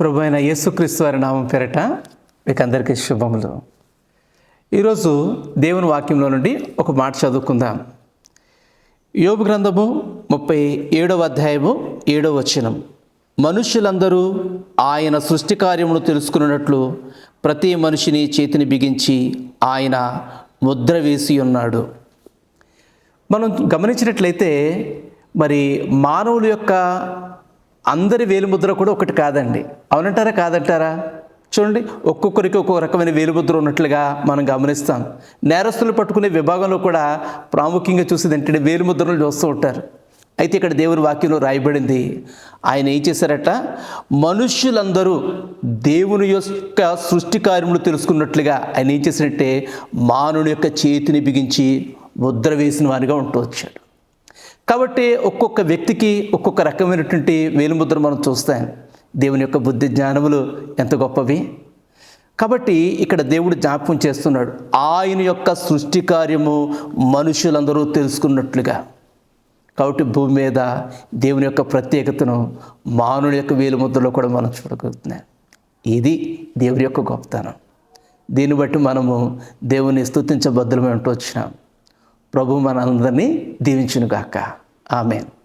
ప్రభు అయిన యేసుక్రీస్తు వారి నామం పేరట మీకు అందరికీ శుభములు. ఈరోజు దేవుని వాక్యంలో నుండి ఒక మాట చదువుకుందాం. యోగు గ్రంథము ముప్పై ఏడవ అధ్యాయము ఏడవ వచనం. మనుష్యులందరూ ఆయన సృష్టి కార్యమును తెలుసుకున్నట్లు ప్రతి మనిషిని చేతిని బిగించి ఆయన ముద్ర వేసి ఉన్నాడు. మనం గమనించినట్లయితే మరి మానవుల యొక్క అందరి వేలిముద్ర కూడా ఒకటి కాదండి. అవునంటారా? కాదంటారా? చూడండి ఒక్కొక్కరికి ఒక్కొక్క రకమైన వేలిముద్ర ఉన్నట్లుగా మనం గమనిస్తాం. నేరస్తులు పట్టుకునే విభాగంలో కూడా ప్రాముఖ్యంగా చూసేది ఏంటంటే వేలిముద్రలు చూస్తూ ఉంటారు. అయితే ఇక్కడ దేవుని వాక్యంలో రాయబడింది ఆయన ఏం చేశారట? మనుష్యులందరూ దేవుని యొక్క సృష్టి కార్యములు తెలుసుకున్నట్లుగా ఆయన ఏం చేసినట్టే మానవుని యొక్క చేతిని బిగించి ముద్ర వేసిన వారిగా ఉంటూ వచ్చాడు. కాబట్టి ఒక్కొక్క వ్యక్తికి ఒక్కొక్క రకమైనటువంటి వేలుముద్ర మనం చూస్తాం. దేవుని యొక్క బుద్ధి జ్ఞానములు ఎంత గొప్పవి? కాబట్టి ఇక్కడ దేవుడు జ్ఞాపకం చేస్తున్నాడు. ఆయన యొక్క సృష్టి కార్యము మనుషులందరూ తెలుసుకున్నట్లుగా. కాబట్టి భూమి మీద దేవుని యొక్క ప్రత్యేకతను మానవుని యొక్క వేలుముద్రలో కూడా మనం చూడగలుగుతున్నాం. ఇది దేవుని యొక్క గొప్పతనం. దీన్ని బట్టి మనము దేవుని స్తుతించబద్దులమే ఉంటూ వచ్చినాం. ప్రభు మనందరినీ దీవించునుగాక. ఆమెన్.